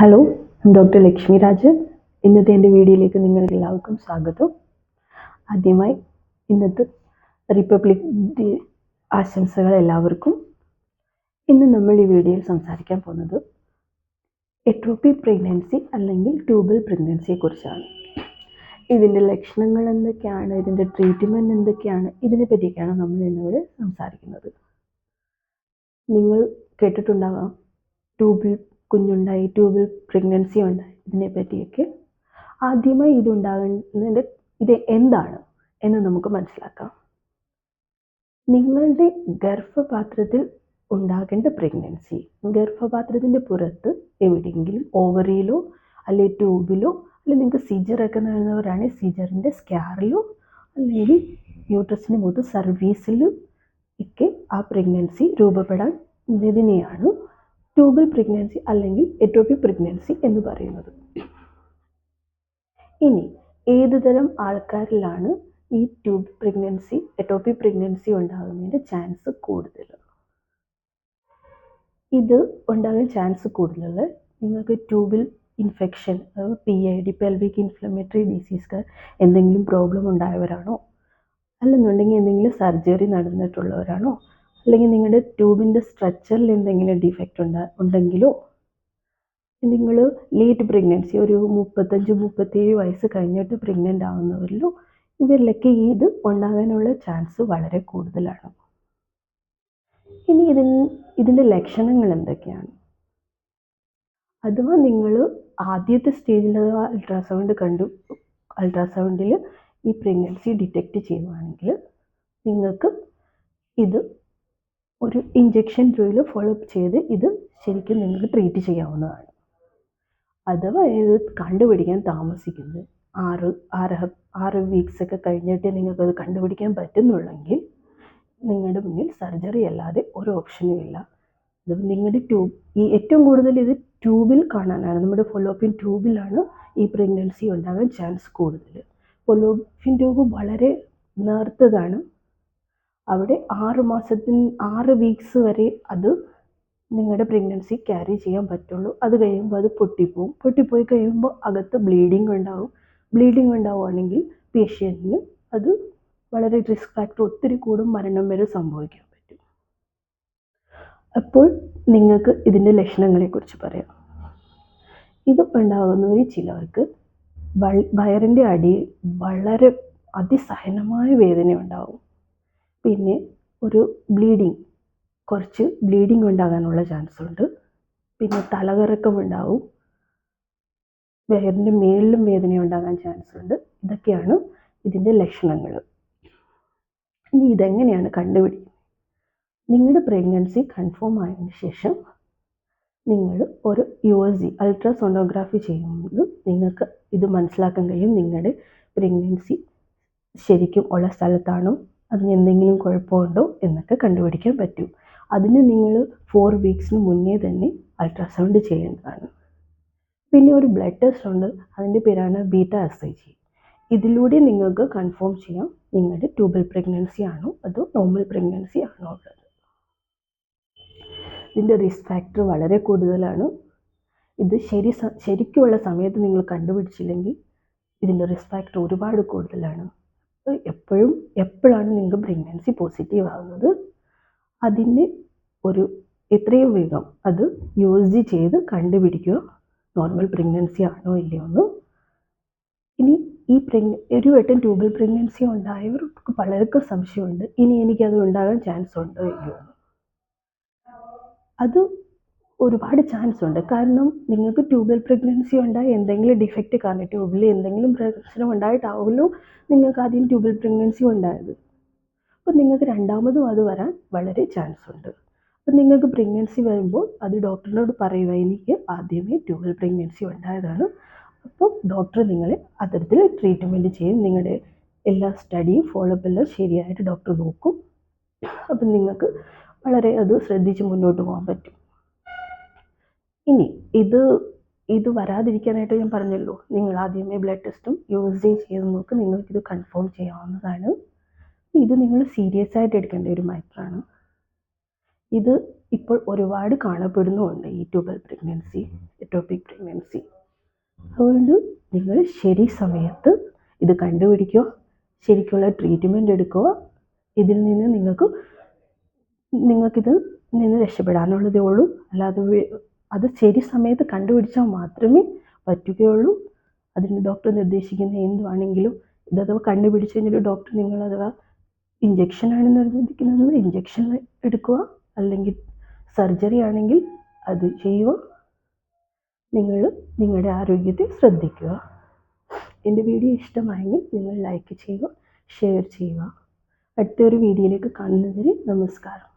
Hello doctor Lakshmi Rajan ഇന്നത്തെ എന്റെ വീഡിയോയിലേക്ക് നിങ്ങൾക്ക് എല്ലാവർക്കും സ്വാഗതം. ആദ്യമായി ഇന്നത്തെ റിപ്പബ്ലിക് ഡേ ആശംസകൾ എല്ലാവർക്കും. ഇന്ന് നമ്മൾ ഈ വീഡിയോയിൽ സംസാരിക്കാൻ പോകുന്നത് എട്രോപ്പി പ്രഗ്നൻസി അല്ലെങ്കിൽ ട്യൂബൽ പ്രഗ്നൻസിയെ കുറിച്ചാണ്. ഇതിന്റെ ലക്ഷണങ്ങൾ എന്തൊക്കെയാണ് ഇതിന്റെ ട്രീറ്റ്മെന്റ് എന്തൊക്കെയാണ് ഇതിനെ പറ്റിയൊക്കെയാണ് നമ്മൾ ഇന്നിവിടെ സംസാരിക്കുന്നത്. നിങ്ങൾ കേട്ടിട്ടുണ്ടാകാം ട്യൂബിൽ കുഞ്ഞുണ്ടായി ട്യൂബിൽ പ്രഗ്നൻസി ഉണ്ടായി. ഇതിനെ പറ്റിയൊക്കെ ആദ്യമായി ഇതുണ്ടാകുന്നതിന്റെ ഇത് എന്താണ് എന്ന് നമുക്ക് മനസ്സിലാക്കാം. നിങ്ങളുടെ ഗർഭപാത്രത്തിൽ ഉണ്ടാകേണ്ട പ്രഗ്നൻസി ഗർഭപാത്രത്തിന്റെ പുറത്ത് എവിടെയെങ്കിലും ഓവറിയിലോ അല്ലെങ്കിൽ ട്യൂബിലോ അല്ലെങ്കിൽ നിങ്ങൾക്ക് സിജറൊക്കെ നടന്നവരാണെങ്കിൽ സിജറിന്റെ സ്കാറിലോ അല്ലെങ്കിൽ യൂട്രസിന് മുഖത്ത് സർവീസിലും ഒക്കെ ആ പ്രഗ്നൻസി രൂപപ്പെടാൻ ഇതിനെയാണ് ട്യൂബൽ പ്രഗ്നൻസി അല്ലെങ്കിൽ എറ്റോപ്പി പ്രഗ്നൻസി എന്ന് പറയുന്നത്. ഇനി ഏത് തരം ആൾക്കാരിലാണ് ഈ ട്യൂബ് പ്രഗ്നൻസി എറ്റോപ്പി പ്രഗ്നൻസി ഉണ്ടാകുന്നതിന്റെ ചാൻസ് കൂടുതൽ? ഇത് ഉണ്ടാകാൻ ചാൻസ് കൂടുതലുള്ള നിങ്ങൾക്ക് ട്യൂബിൽ infection P I D pelvic inflammatory ഡിസീസുകൾ എന്തെങ്കിലും പ്രോബ്ലം ഉണ്ടായവരാണോ? അല്ലെന്നുണ്ടെങ്കിൽ എന്തെങ്കിലും സർജറി നടന്നിട്ടുള്ളവരാണോ? അല്ലെങ്കിൽ നിങ്ങളുടെ ട്യൂബിന്റെ സ്ട്രക്ചറിൽ എന്തെങ്കിലും ഡിഫക്റ്റ് ഉണ്ടാ ഉണ്ടെങ്കിലോ നിങ്ങൾ ലേറ്റ് പ്രഗ്നൻസി ഒരു മുപ്പത്തഞ്ച് മുപ്പത്തേഴ് വയസ്സ് കഴിഞ്ഞിട്ട് പ്രഗ്നന്റ് ആവുന്നവരിലോ ഇവരിലൊക്കെ ഇത് ഉണ്ടാകാനുള്ള ചാൻസ് വളരെ കൂടുതലാണ്. ഇനി ഇതിൻ ഇതിന്റെ ലക്ഷണങ്ങൾ എന്തൊക്കെയാണ്? അഥവാ നിങ്ങൾ ആദ്യത്തെ സ്റ്റേജിൽ അൾട്രാസൗണ്ട് കണ്ടു അൾട്രാസൗണ്ടിൽ ഈ പ്രഗ്നൻസി ഡിറ്റക്റ്റ് ചെയ്യുവാണെങ്കിൽ നിങ്ങൾക്ക് ഇത് ഒരു ഇഞ്ചെക്ഷൻ ത്രൂയിൽ ഫോളോ അപ്പ് ചെയ്ത് ഇത് ശരിക്കും നിങ്ങൾക്ക് ട്രീറ്റ് ചെയ്യാവുന്നതാണ്. അഥവാ ഇത് കണ്ടുപിടിക്കാൻ താമസിക്കുന്നത് ആറ് ആറ് ആറ് വീക്സ് ഒക്കെ കഴിഞ്ഞിട്ട് നിങ്ങൾക്കത് കണ്ടുപിടിക്കാൻ പറ്റുന്നുള്ളെങ്കിൽ നിങ്ങളുടെ മുന്നിൽ സർജറി അല്ലാതെ ഒരു ഓപ്ഷനും ഇല്ല. അത് നിങ്ങളുടെ ട്യൂബ് ഈ ഏറ്റവും കൂടുതൽ ഇത് ട്യൂബിൽ കാണാനാണ്. നമ്മുടെ ഫൊലോപ്പിൻ ട്യൂബിലാണ് ഈ പ്രഗ്നൻസി ഉണ്ടാകാൻ ചാൻസ് കൂടുതൽ. ഫൊലോപ്പിൻ ട്യൂബ് വളരെ നേർത്തതാണ്. അവിടെ ആറ് മാസത്തിന് ആറ് വീക്സ് വരെ അത് നിങ്ങളുടെ പ്രഗ്നൻസി ക്യാരി ചെയ്യാൻ പറ്റുള്ളൂ. അത് കഴിയുമ്പോൾ അത് പൊട്ടിപ്പോവും. പൊട്ടിപ്പോയി കഴിയുമ്പോൾ അകത്ത് ബ്ലീഡിങ് ഉണ്ടാവും. ബ്ലീഡിങ് ഉണ്ടാവുകയാണെങ്കിൽ പേഷ്യന്റിന് അത് വളരെ റിസ്ക് ഫാക്ടർ ഒത്തിരി കൂടും. മരണം വരെ സംഭവിക്കാൻ പറ്റും. അപ്പോൾ നിങ്ങൾക്ക് ഇതിന്റെ ലക്ഷണങ്ങളെക്കുറിച്ച് പറയാം. ഇത് ഉണ്ടാകുന്നവരിൽ ചിലവർക്ക് വയറിന്റെ അടിയിൽ വളരെ അതിസഹനമായ വേദന ഉണ്ടാവും. പിന്നെ ഒരു ബ്ലീഡിങ് കുറച്ച് ബ്ലീഡിങ് ഉണ്ടാകാനുള്ള ചാൻസ് ഉണ്ട്. പിന്നെ തലകറക്കം ഉണ്ടാവും വയറിന്റെ മേളിലും വേദന ഉണ്ടാകാൻ ചാൻസ് ഉണ്ട്. ഇതൊക്കെയാണ് ഇതിന്റെ ലക്ഷണങ്ങൾ. ഇനി ഇതെങ്ങനെയാണ് കണ്ടുപിടിക്കുന്നത്? നിങ്ങളുടെ പ്രഗ്നൻസി കൺഫേം ആയതിനു ശേഷം നിങ്ങൾ ഒരു യു എസ് ജി അൾട്രാസോണോഗ്രാഫി ചെയ്യുമ്പോൾ നിങ്ങൾക്ക് ഇത് മനസ്സിലാക്കാൻ കഴിയും. നിങ്ങളുടെ പ്രഗ്നൻസി ശരിക്കും ഉള്ള സ്ഥലത്താണോ? അതിന് എന്തെങ്കിലും കുഴപ്പമുണ്ടോ എന്നൊക്കെ കണ്ടുപിടിക്കാൻ പറ്റും. അതിന് നിങ്ങൾ ഫോർ വീക്സിന് മുന്നേ തന്നെ അൾട്രാസൗണ്ട് ചെയ്യേണ്ടതാണ്. പിന്നെ ഒരു ബ്ലഡ് ടെസ്റ്റ് ഉണ്ട്. അതിന്റെ പേരാണ് ബീറ്റ എസ് ഐ ജി ഇതിലൂടെ നിങ്ങൾക്ക് കൺഫേം ചെയ്യാം നിങ്ങളുടെ ട്യൂബൽ പ്രഗ്നൻസി ആണോ അതോ നോർമൽ പ്രഗ്നൻസി ആണോ ഉള്ളത്. ഇതിന്റെ റിസ്ക് ഫാക്ടർ വളരെ കൂടുതലാണ്. ഇത് ശരി ശരിക്കുമുള്ള സമയത്ത് നിങ്ങൾ കണ്ടുപിടിച്ചില്ലെങ്കിൽ ഇതിന്റെ റിസ്ക് ഫാക്ടർ ഒരുപാട് കൂടുതലാണ്. എപ്പോഴും എപ്പോഴാണ് നിങ്ങൾക്ക് പ്രഗ്നൻസി പോസിറ്റീവ് ആകുന്നത്? അതിന് ഒരു എത്രയും വേഗം അത് യു എസ് ജി ചെയ്ത് കണ്ടുപിടിക്കുക. നോർമൽ പ്രഗ്നൻസി ആണോ ഇല്ലയോ എന്ന് ഇനി ഈ പ്രഗ്ന ഒരു വട്ടം ട്യൂബൽ പ്രഗ്നൻസി ഉണ്ടായവർക്ക് പലർക്കും സംശയമുണ്ട്. ഇനി എനിക്കത് ഉണ്ടാകാൻ ചാൻസ് ഉണ്ടോ ഇല്ലയോ അത് ഒരുപാട് ചാൻസ് ഉണ്ട്. കാരണം നിങ്ങൾക്ക് ട്യൂബൽ പ്രഗ്നൻസി ഉണ്ടായി എന്തെങ്കിലും ഡിഫക്റ്റ് കാരണം ട്യൂബിൽ എന്തെങ്കിലും പ്രശ്നം ഉണ്ടായിട്ടാവുമല്ലോ നിങ്ങൾക്ക് ആദ്യം ട്യൂബൽ പ്രഗ്നൻസി ഉണ്ടായത്. അപ്പോൾ നിങ്ങൾക്ക് രണ്ടാമതും അത് വരാൻ വളരെ ചാൻസ് ഉണ്ട്. അപ്പം നിങ്ങൾക്ക് പ്രഗ്നൻസി വരുമ്പോൾ അത് ഡോക്ടറിനോട് പറയുക എനിക്ക് ആദ്യമേ ട്യൂബൽ പ്രഗ്നൻസി ഉണ്ടായതാണ്. അപ്പോൾ ഡോക്ടർ നിങ്ങളെ അത്തരത്തിൽ ട്രീറ്റ്മെന്റ് ചെയ്യും. നിങ്ങളുടെ എല്ലാ സ്റ്റഡിയും ഫോളോ അപ്പ് എല്ലാം ശരിയായിട്ട് ഡോക്ടർ നോക്കും. അപ്പം നിങ്ങൾക്ക് വളരെ അത് ശ്രദ്ധിച്ച് മുന്നോട്ട് പോകാൻ പറ്റും. ഇനി ഇത് ഇത് വരാതിരിക്കാനായിട്ട് ഞാൻ പറഞ്ഞല്ലോ. നിങ്ങൾ ആദ്യമേ ബ്ലഡ് ടെസ്റ്റും യു എസ് ഡി ചെയ്ത് നോക്ക് നിങ്ങൾക്കിത് കൺഫേം ചെയ്യാവുന്നതാണ്. ഇത് നിങ്ങൾ സീരിയസ് ആയിട്ട് എടുക്കേണ്ട ഒരു മാറ്ററാണ് ഇത് ഇപ്പോൾ ഒരുപാട് കാണപ്പെടുന്നുമുണ്ട് ഈ ട്യൂബൽ പ്രഗ്നൻസി എറ്റോപിക് പ്രഗ്നൻസി അതുകൊണ്ട് നിങ്ങൾ ശരി സമയത്ത് ഇത് കണ്ടുപിടിക്കുക ശരിക്കുള്ള ട്രീറ്റ്മെന്റ് എടുക്കുക. ഇതിൽ നിന്ന് നിങ്ങൾക്ക് നിങ്ങൾക്കിത് നിന്ന് രക്ഷപ്പെടാനുള്ളതേ ഉള്ളൂ. അല്ലാതെ അത് ശരി സമയത്ത് കണ്ടുപിടിച്ചാൽ മാത്രമേ പറ്റുകയുള്ളൂ. അതിന് ഡോക്ടർ നിർദ്ദേശിക്കുന്ന എന്തുവാണെങ്കിലും ഇത് അഥവാ കണ്ടുപിടിച്ച് കഴിഞ്ഞിട്ട് ഡോക്ടർ നിങ്ങൾ അഥവാ ഇഞ്ചക്ഷനാണ് നിർബന്ധിക്കുന്നത് ഇഞ്ചക്ഷൻ എടുക്കുക. അല്ലെങ്കിൽ സർജറി ആണെങ്കിൽ അത് ചെയ്യുക. നിങ്ങൾ നിങ്ങളുടെ ആരോഗ്യത്തെ ശ്രദ്ധിക്കുക. എന്റെ വീഡിയോ ഇഷ്ടമായെങ്കിൽ നിങ്ങൾ ലൈക്ക് ചെയ്യുക ഷെയർ ചെയ്യുക. അടുത്തൊരു വീഡിയോയിലേക്ക് കാണുന്നതിന് നമസ്കാരം.